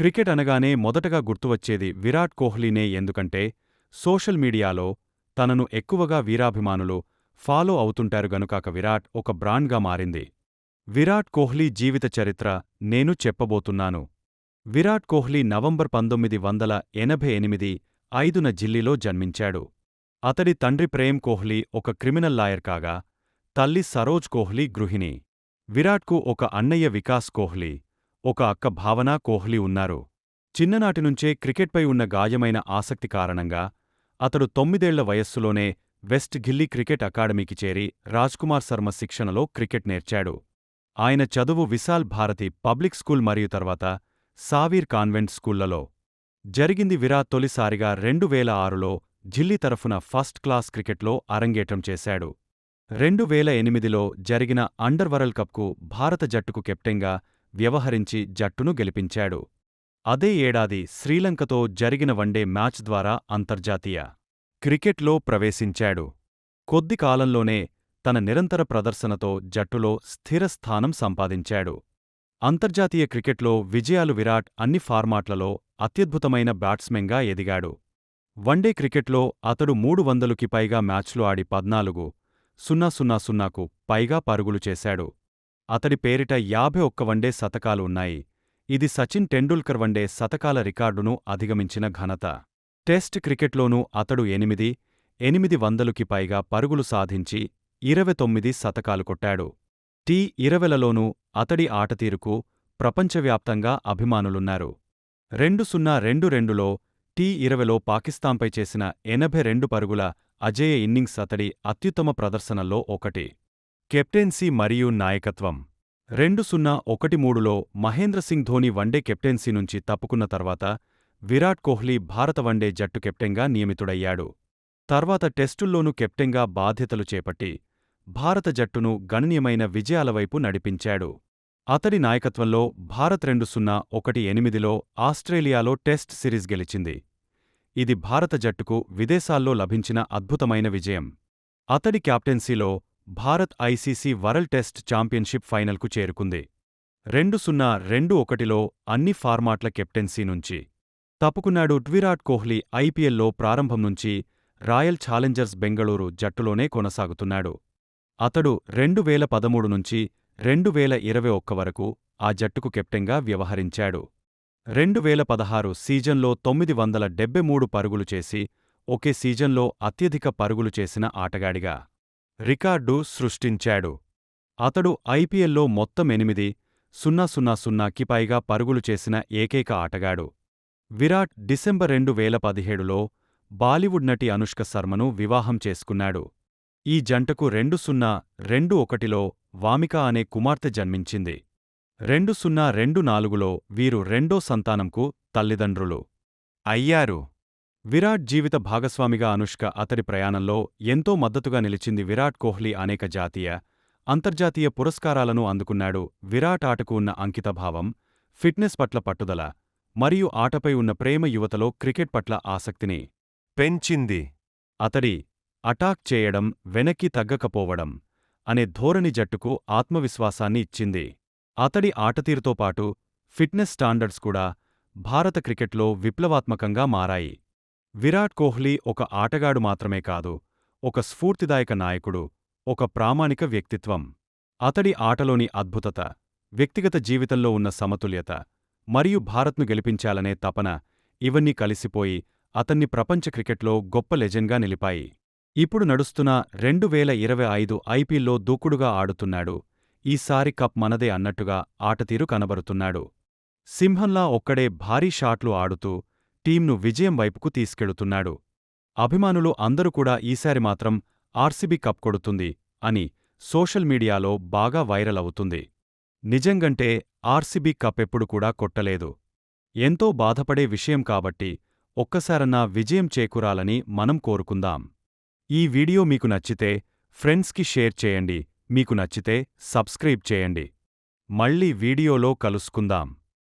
Cricket అనగానే మొదటగా గుర్తువచ్చేది విరాట్ కోహ్లీనే ఎందుకంటే సోషల్ మీడియాలో తనను ఎక్కువగా వీరాభిమానులు ఫాలో అవుతుంటారు గనుకాక విరాట్ ఒక బ్రాండ్గా మారింది. విరాట్ కోహ్లీ జీవిత చరిత్ర నేను చెప్పబోతున్నాను. విరాట్ కోహ్లీ నవంబర్ పంతొమ్మిది వందల ఎనభై ఎనిమిది ఐదున జిల్లీలో జన్మించాడు. అతడి తండ్రి ప్రేమ్ కోహ్లీ ఒక క్రిమినల్ లాయర్ కాగా తల్లి సరోజ్ కోహ్లీ గృహిణి. విరాట్కు ఒక అన్నయ్య వికాస్ కోహ్లీ ఒక అక్క భావనా కోహ్లీ ఉన్నారు. చిన్ననాటినుంచే క్రికెట్పై ఉన్న గాయమైన ఆసక్తి కారణంగా అతడు తొమ్మిదేళ్ళ వయస్సులోనే వెస్ట్ గిల్లీ క్రికెట్ అకాడమీకి చేరి రాజ్కుమార్ శర్మ శిక్షణలో క్రికెట్ నేర్చాడు. ఆయన చదువు విశాల్ భారతి పబ్లిక్ స్కూల్ మరియు తర్వాత సావీర్ కాన్వెంట్ స్కూళ్ళలో. జరిగింది విరాట్ తొలిసారిగా రెండు వేల ఆరులో ఢిల్లీ తరఫున ఫస్ట్ క్లాస్ క్రికెట్లో అరంగేటం చేశాడు. రెండు వేల ఎనిమిదిలో జరిగిన అండర్ వరల్డ్ కప్కు భారత జట్టుకు కెప్టెన్గా వ్యవహరించి జట్టును గెలిపించాడు. అదే ఏడాది శ్రీలంకతో జరిగిన వన్డే మ్యాచ్ ద్వారా అంతర్జాతీయ క్రికెట్లో ప్రవేశించాడు. కొద్ది కాలంలోనే తన నిరంతర ప్రదర్శనతో జట్టులో స్థిర స్థానం సంపాదించాడు. అంతర్జాతీయ క్రికెట్లో విజయాలు విరాట్ అన్ని ఫార్మాట్లలో అత్యద్భుతమైన బ్యాట్స్మెన్గా ఎదిగాడు. వన్డే క్రికెట్లో అతడు మూడు వందలుకి పైగా మ్యాచ్లు ఆడి పద్నాలుగు సున్నా సున్నా సున్నాకు పైగా పరుగులు చేశాడు. అతడి పేరిట యాభై ఒక్క వన్డే శతకాలు ఉన్నాయి. ఇది సచిన్ టెండూల్కర్ వన్డే శతకాల రికార్డును అధిగమించిన ఘనత. టెస్ట్ క్రికెట్లోనూ అతడు ఎనిమిది ఎనిమిది వందలుకి పైగా పరుగులు సాధించి ఇరవై తొమ్మిది శతకాలు కొట్టాడు. టీ ఇరవెలలోనూ అతడి ఆటతీరుకు ప్రపంచవ్యాప్తంగా అభిమానులున్నారు. రెండు సున్నా రెండు రెండులో టీ ఇరవెలో పాకిస్తాన్పై చేసిన ఎనభై రెండు పరుగుల అజేయ ఇన్నింగ్స్ అతడి అత్యుత్తమ ప్రదర్శనల్లో ఒకటి. కెప్టెన్సీ మరియు నాయకత్వం. రెండు సున్నా ఒకటి మూడులో Mahendra Singh Dhoni one day captaincy నుంచి తప్పుకున్న తర్వాత విరాట్ కోహ్లీ భారత వన్డే జట్టు కెప్టెన్గా నియమితుడయ్యాడు. తర్వాత టెస్టుల్లోనూ కెప్టెన్గా బాధ్యతలు చేపట్టి భారత జట్టును గణనీయమైన విజయాల వైపు నడిపించాడు. అతడి నాయకత్వంలో భారత్ రెండు సున్నా ఒకటి ఎనిమిదిలో ఆస్ట్రేలియాలో టెస్ట్ సిరీస్ గెలిచింది. ఇది భారత జట్టుకు విదేశాల్లో లభించిన అద్భుతమైన విజయం. అతడి క్యాప్టెన్సీలో Bharat ICC world test championship ఫైనల్కు చేరుకుంది. రెండు సున్నా రెండు ఒకటిలో అన్ని ఫార్మాట్ల కెప్టెన్సీ నుంచి. తప్పుకున్నాడు విరాట్ కోహ్లీ ఐపీఎల్లో ప్రారంభం నుంచి రాయల్ ఛాలెంజర్స్ బెంగళూరు జట్టులోనే కొనసాగుతున్నాడు. అతడు రెండు వేల పదమూడు నుంచి రెండు వేల ఇరవై ఒక్క వరకు ఆ జట్టుకు కెప్టెన్గా వ్యవహరించాడు. రెండు వేల పదహారు సీజన్లో తొమ్మిది వందల డెబ్బై మూడు పరుగులు చేసి ఒకే సీజన్లో అత్యధిక పరుగులు చేసిన ఆటగాడిగా. రికార్డు సృష్టించాడు. అతడు ఐపీఎల్లో మొత్తం ఎనిమిది సున్నా సున్నా సున్నాకి పైగా పరుగులు చేసిన ఏకైక ఆటగాడు. విరాట్ డిసెంబర్ రెండు వేల పదిహేడులో బాలీవుడ్ నటి అనుష్క శర్మను వివాహం చేసుకున్నాడు. ఈ జంటకు రెండు సున్నా రెండు ఒకటిలో వామిక అనే కుమార్తె జన్మించింది. రెండు సున్నా రెండు నాలుగులో వీరు రెండో సంతానంకు తల్లిదండ్రులు. అయ్యారు. విరాట్ జీవిత భాగస్వామిగా అనుష్క అతడి ప్రయాణంలో ఎంతో మద్దతుగా నిలిచింది విరాట్ కోహ్లీ అనేక జాతీయ అంతర్జాతీయ పురస్కారాలను అందుకున్నాడు. విరాట్ ఆటకు ఉన్న అంకితభావం ఫిట్నెస్ పట్ల పట్టుదల మరియు ఆటపై ఉన్న ప్రేమ యువతలో క్రికెట్ పట్ల ఆసక్తిని పెంచింది. అతడి అటాక్ చేయడం వెనక్కి తగ్గకపోవడం అనే ధోరణి జట్టుకు ఆత్మవిశ్వాసాన్ని ఇచ్చింది. అతడి ఆటతీరుతో పాటు ఫిట్నెస్ స్టాండర్డ్స్ కూడా భారత క్రికెట్లో విప్లవాత్మకంగా మారాయి. విరాట్ కోహ్లీ ఒక ఆటగాడు మాత్రమే కాదు ఒక స్ఫూర్తిదాయక నాయకుడు ఒక ప్రామాణిక వ్యక్తిత్వం. అతడి ఆటలోని అద్భుతత వ్యక్తిగత జీవితంలో ఉన్న సమతుల్యత మరియు భారత్ను గెలిపించాలనే తపన ఇవన్నీ కలిసిపోయి అతన్ని ప్రపంచ క్రికెట్లో గొప్ప లెజెండ్గా నిలిపాయి. ఇప్పుడు నడుస్తున్న రెండు వేల ఇరవై ఐదు ఐపీల్లో దూకుడుగా ఆడుతున్నాడు. ఈసారి కప్ మనదే అన్నట్టుగా ఆటతీరు కనబరుతున్నాడు. సింహంలా ఒక్కడే భారీ షాట్లు ఆడుతూ టీంను విజయం వైపుకు తీసుకెళుతున్నాడు. అభిమానులు అందరూ కూడా ఈసారి మాత్రం ఆర్సీబీ కప్ కొడుతుంది అని సోషల్ మీడియాలో బాగా వైరల్ అవుతుంది. నిజంగంటే ఆర్సీబీ కప్ ఎప్పుడు కూడా కొట్టలేదు. ఎంతో బాధపడే విషయం కాబట్టి ఒక్కసారన్నా విజయం చేకూరాలని మనం కోరుకుందాం. ఈ వీడియో మీకు నచ్చితే ఫ్రెండ్స్కి షేర్ చేయండి. మీకు నచ్చితే సబ్స్క్రైబ్ చేయండి. మళ్ళీ వీడియోలో కలుసుకుందాం.